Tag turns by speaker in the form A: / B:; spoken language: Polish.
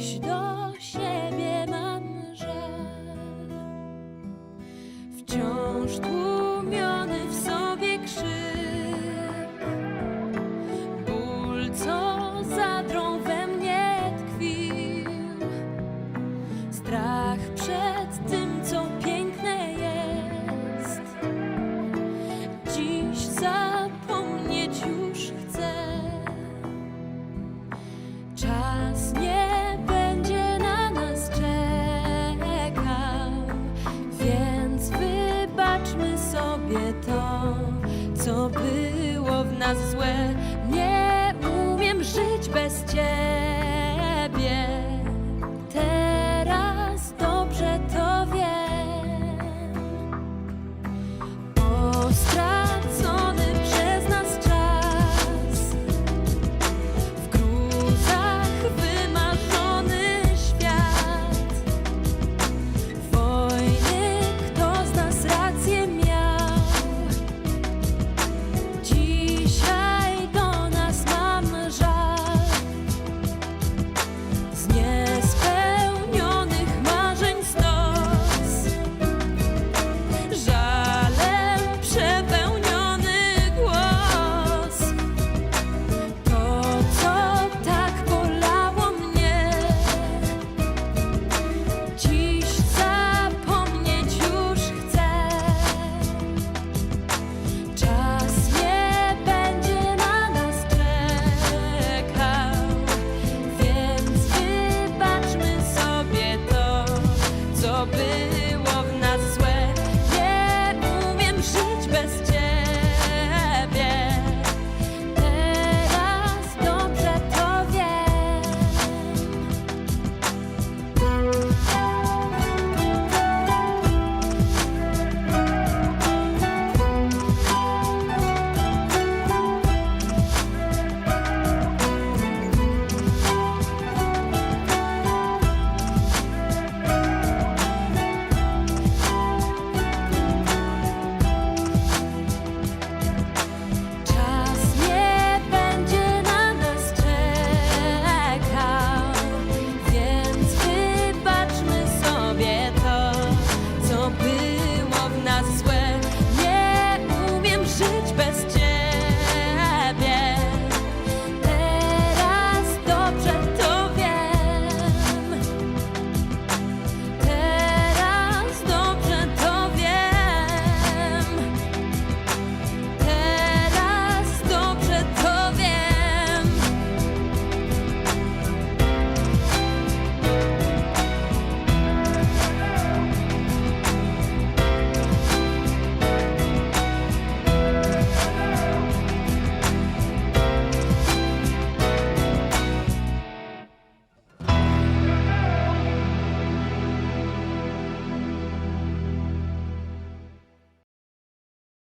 A: do siebie mam żal. Wciąż tłumiony w sobie krzyk, ból, co zadrą we mnie tkwił, strach przed tym, co piękne jest. Dziś zapomnę. siebie to, co było w nas złe. Nie umiem żyć bez ciebie. Teraz dobrze to wiem. O